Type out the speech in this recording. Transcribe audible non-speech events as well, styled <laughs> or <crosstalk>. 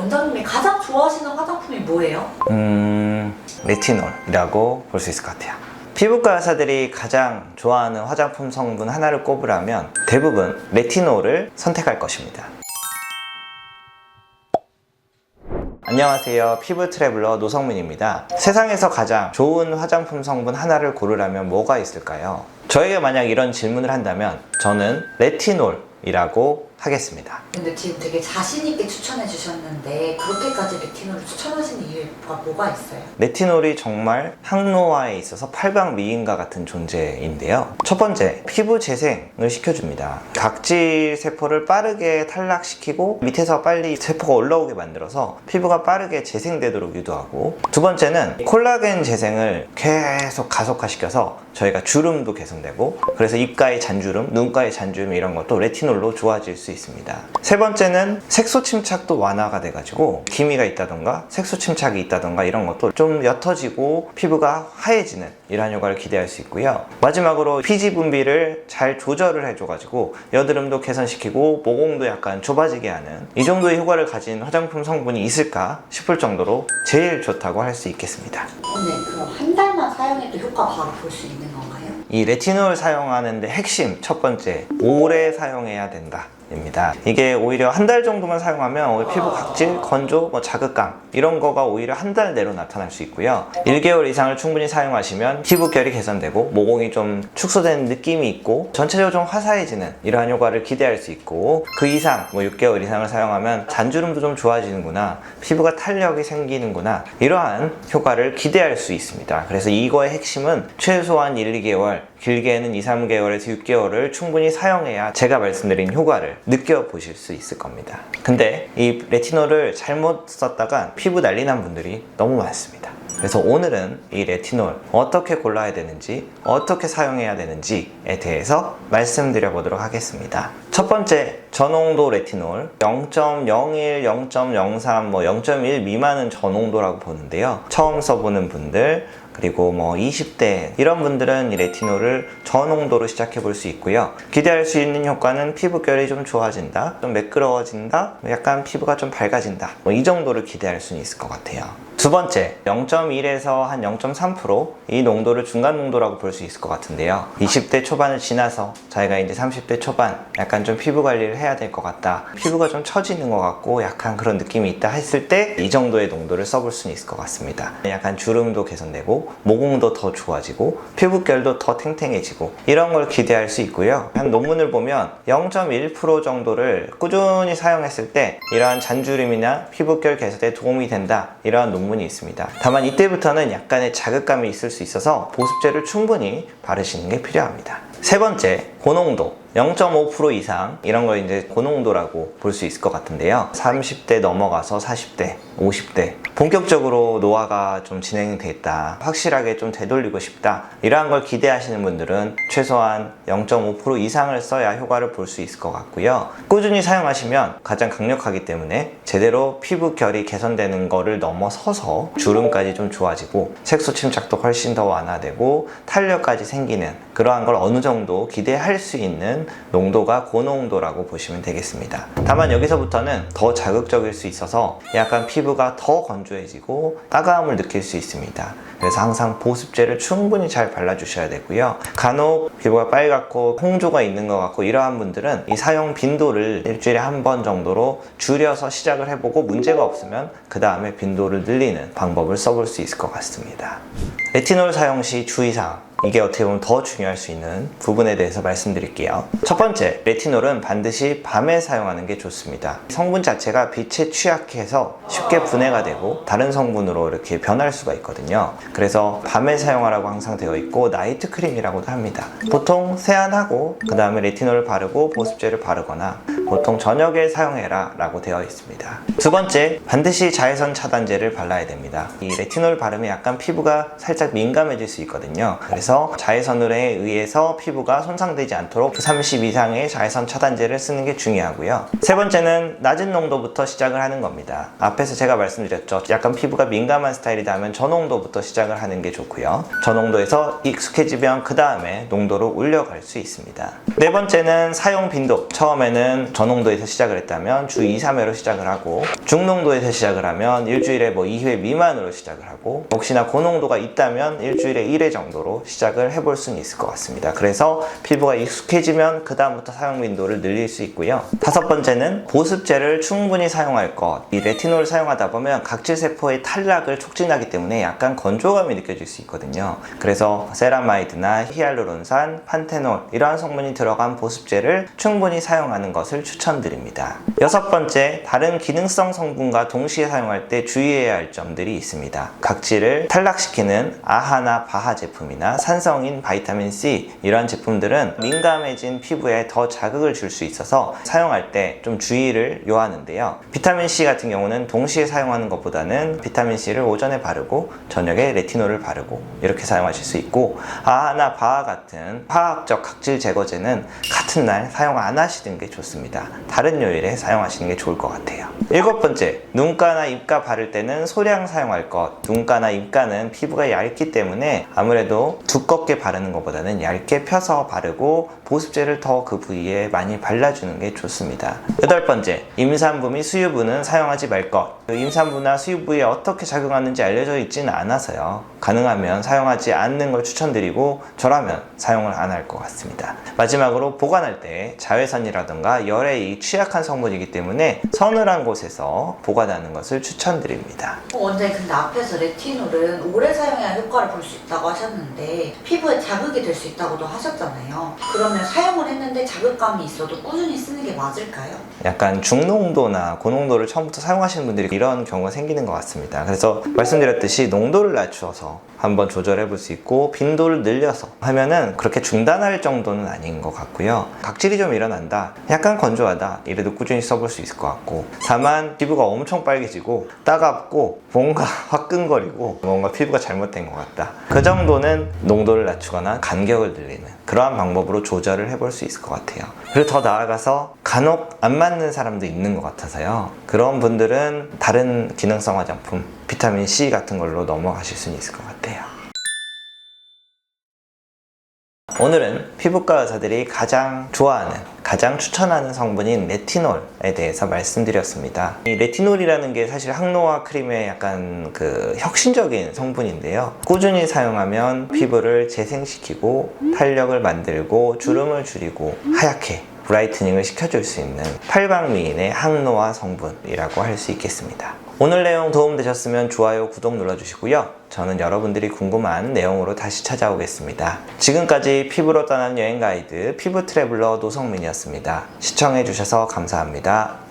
원장님이 가장 좋아하시는 화장품이 뭐예요? 음, 레티놀이라고 볼 수 있을 것 같아요. 피부과 의사들이 가장 좋아하는 화장품 성분 하나를 꼽으라면 대부분 레티놀을 선택할 것입니다. 안녕하세요. 피부 트래블러 노성민입니다. 세상에서 가장 좋은 화장품 성분 하나를 고르라면 뭐가 있을까요? 저에게 만약 이런 질문을 한다면 저는 레티놀이라고 하겠습니다. 근데 지금 되게 자신 있게 추천해 주셨는데 그렇게까지 레티놀을 추천하시는 이유가 뭐가 있어요? 레티놀이 정말 항노화에 있어서 팔방 미인과 같은 존재인데요. 첫 번째, 피부 재생을 시켜줍니다. 각질 세포를 빠르게 탈락시키고 밑에서 빨리 세포가 올라오게 만들어서 피부가 빠르게 재생되도록 유도하고 두 번째는 콜라겐 재생을 계속 가속화시켜서 저희가 주름도 개선되고 그래서 입가의 잔주름, 눈가의 잔주름 이런 것도 레티놀로 좋아질 수 있습니다. 세 번째는 색소 침착도 완화가 돼가지고 기미가 있다던가 색소 침착이 있다던가 이런 것도 좀 옅어지고 피부가 하얘지는 이러한 효과를 기대할 수 있고요. 마지막으로 피지 분비를 잘 조절을 해줘가지고 여드름도 개선시키고 모공도 약간 좁아지게 하는 이 정도의 효과를 가진 화장품 성분이 있을까 싶을 정도로 제일 좋다고 할 수 있겠습니다. 오늘 그럼 한 달만 사용해도 효과 바로 볼 수 있는 건가요? 이 레티놀 사용하는데 핵심 첫 번째 오래 사용해야 된다. 입니다. 이게 오히려 한 달 정도만 사용하면 피부 각질, 건조, 뭐 자극감 이런 거가 오히려 한 달 내로 나타날 수 있고요. 1개월 이상을 충분히 사용하시면 피부결이 개선되고 모공이 좀 축소되는 느낌이 있고 전체적으로 좀 화사해지는 이러한 효과를 기대할 수 있고 그 이상 뭐 6개월 이상을 사용하면 잔주름도 좀 좋아지는구나 피부가 탄력이 생기는구나 이러한 효과를 기대할 수 있습니다. 그래서 이거의 핵심은 최소한 1, 2개월 길게는 2, 3개월에서 6개월을 충분히 사용해야 제가 말씀드린 효과를 느껴보실 수 있을 겁니다. 근데 이 레티놀을 잘못 썼다가 피부 난리 난 분들이 너무 많습니다. 그래서 오늘은 이 레티놀 어떻게 골라야 되는지, 어떻게 사용해야 되는지에 대해서 말씀드려 보도록 하겠습니다. 첫 번째, 저농도 레티놀 0.01, 0.03, 뭐 0.1 미만은 저농도라고 보는데요. 처음 써보는 분들, 그리고 뭐 20대 이런 분들은 이 레티놀을 저농도로 시작해 볼 수 있고요. 기대할 수 있는 효과는 피부결이 좀 좋아진다, 좀 매끄러워진다, 약간 피부가 좀 밝아진다. 뭐 이 정도를 기대할 수는 있을 것 같아요. 두 번째, 0.1에서 한 0.3%이 농도를 중간 농도라고 볼 수 있을 것 같은데요. 20대 초반을 지나서 저희가 이제 30대 초반 약간 좀 피부 관리를 해야 될 것 같다. 피부가 좀 처지는 것 같고 약간 그런 느낌이 있다 했을 때 이 정도의 농도를 써볼 수는 있을 것 같습니다. 약간 주름도 개선되고 모공도 더 좋아지고 피부결도 더 탱탱해지고 이런 걸 기대할 수 있고요. 한 논문을 보면 0.1% 정도를 꾸준히 사용했을 때 이러한 잔주름이나 피부결 개선에 도움이 된다. 이러한 논문 이 있습니다. 다만 이때부터는 약간의 자극감이 있을 수 있어서 보습제를 충분히 바르시는 게 필요합니다. 세 번째, 고농도. 0.5% 이상 이런 걸 이제 고농도라고 볼 수 있을 것 같은데요. 30대 넘어가서 40대, 50대 본격적으로 노화가 좀 진행이 됐다. 확실하게 좀 되돌리고 싶다. 이러한 걸 기대하시는 분들은 최소한 0.5% 이상을 써야 효과를 볼 수 있을 것 같고요. 꾸준히 사용하시면 가장 강력하기 때문에 제대로 피부 결이 개선되는 거를 넘어서서 주름까지 좀 좋아지고 색소 침착도 훨씬 더 완화되고 탄력까지 생기는 그러한 걸 어느 정도 기대할 수 있는 농도가 고농도라고 보시면 되겠습니다. 다만 여기서부터는 더 자극적일 수 있어서 약간 피부가 더 건조해지고 따가움을 느낄 수 있습니다. 그래서 항상 보습제를 충분히 잘 발라주셔야 되고요. 간혹 피부가 빨갛고 홍조가 있는 것 같고 이러한 분들은 이 사용 빈도를 일주일에 한 번 정도로 줄여서 시작을 해보고 문제가 없으면 그 다음에 빈도를 늘리는 방법을 써볼 수 있을 것 같습니다. 레티놀 사용 시 주의사항 이게 어떻게 보면 더 중요할 수 있는 부분에 대해서 말씀드릴게요. 첫 번째, 레티놀은 반드시 밤에 사용하는 게 좋습니다. 성분 자체가 빛에 취약해서 쉽게 분해가 되고 다른 성분으로 이렇게 변할 수가 있거든요. 그래서 밤에 사용하라고 항상 되어 있고 나이트 크림이라고도 합니다. 보통 세안하고 그 다음에 레티놀을 바르고 보습제를 바르거나 보통 저녁에 사용해라 라고 되어 있습니다. 두 번째, 반드시 자외선 차단제를 발라야 됩니다. 이 레티놀 바르면 약간 피부가 살짝 민감해질 수 있거든요. 그래서 자외선에 의해서 피부가 손상되지 않도록 30 이상의 자외선 차단제를 쓰는 게 중요하고요. 세 번째는 낮은 농도부터 시작을 하는 겁니다. 앞에서 제가 말씀드렸죠. 약간 피부가 민감한 스타일이다 면 저농도부터 시작을 하는 게 좋고요. 저농도에서 익숙해지면 그 다음에 농도를 올려갈 수 있습니다. 네 번째는 사용 빈도. 처음에는 저농도에서 시작을 했다면 주 2, 3회로 시작을 하고 중농도에서 시작을 하면 일주일에 뭐 2회 미만으로 시작을 하고 혹시나 고농도가 있다면 일주일에 1회 정도로 시작을 해볼 수는 있을 것 같습니다. 그래서 피부가 익숙해지면 그 다음부터 사용 빈도를 늘릴 수 있고요. 다섯 번째는 보습제를 충분히 사용할 것. 이 레티놀을 사용하다 보면 각질 세포의 탈락을 촉진하기 때문에 약간 건조감이 느껴질 수 있거든요. 그래서 세라마이드나 히알루론산, 판테놀 이러한 성분이 들어간 보습제를 충분히 사용하는 것을 추천드립니다. 여섯 번째, 다른 기능성 성분과 동시에 사용할 때 주의해야 할 점들이 있습니다. 각질을 탈락시키는 아하나 바하 제품이나 산성인 바이타민 C 이러한 제품들은 민감해진 피부에 더 자극을 줄 수 있어서 사용할 때 좀 주의를 요하는데요. 비타민 C 같은 경우는 동시에 사용하는 것보다는 비타민 C를 오전에 바르고 저녁에 레티놀을 바르고 이렇게 사용하실 수 있고 아하나 바하 같은 화학적 각질 제거제는 같은 날 사용 안 하시는 게 좋습니다. 다른 요일에 사용하시는 게 좋을 것 같아요. 일곱 번째, 눈가나 입가 바를 때는 소량 사용할 것. 눈가나 입가는 피부가 얇기 때문에 아무래도 두껍게 바르는 것보다는 얇게 펴서 바르고 보습제를 더 그 부위에 많이 발라주는 게 좋습니다. 여덟 번째, 임산부 및 수유부는 사용하지 말 것. 그 임산부나 수유부에 어떻게 작용하는지 알려져 있지는 않아서요. 가능하면 사용하지 않는 걸 추천드리고 저라면 사용을 안 할 것 같습니다. 마지막으로 보관할 때 자외선이라든가 열에 취약한 성분이기 때문에 서늘한 곳에서 보관하는 것을 추천드립니다. 어, 원장님 근데 앞에서 레티놀은 오래 사용해야 효과를 볼 수 있다고 하셨는데 피부에 자극이 될 수 있다고도 하셨잖아요. 그러면 사용을 했는데 자극감이 있어도 꾸준히 쓰는 게 맞을까요? 약간 중농도나 고농도를 처음부터 사용하시는 분들이 이런 경우가 생기는 것 같습니다. 그래서 말씀드렸듯이 농도를 낮추어서 한번 조절해 볼 수 있고 빈도를 늘려서 하면은 그렇게 중단할 정도는 아닌 것 같고요. 각질이 좀 일어난다. 약간 건조하다. 이래도 꾸준히 써볼 수 있을 것 같고 다만 피부가 엄청 빨개지고 따갑고 뭔가 <laughs> 화끈거리고 뭔가 피부가 잘못된 것 같다. 그 정도는 농도를 낮추거나 간격을 늘리는 그러한 방법으로 조절을 해볼 수 있을 것 같아요. 그리고 더 나아가서 간혹 안 맞는 사람도 있는 것 같아서요. 그런 분들은 다른 기능성 화장품, 비타민 C 같은 걸로 넘어가실 수는 있을 것 같아요. 오늘은 피부과 의사들이 가장 좋아하는, 가장 추천하는 성분인 레티놀에 대해서 말씀드렸습니다. 이 레티놀이라는 게 사실 항노화 크림의 약간 그 혁신적인 성분인데요. 꾸준히 사용하면 피부를 재생시키고 탄력을 만들고 주름을 줄이고 하얗게 브라이트닝을 시켜줄 수 있는 팔방미인의 항노화 성분이라고 할 수 있겠습니다. 오늘 내용 도움되셨으면 좋아요, 구독 눌러주시고요. 저는 여러분들이 궁금한 내용으로 다시 찾아오겠습니다. 지금까지 피부로 떠난 여행 가이드 피부 트래블러 노성민이었습니다. 시청해주셔서 감사합니다.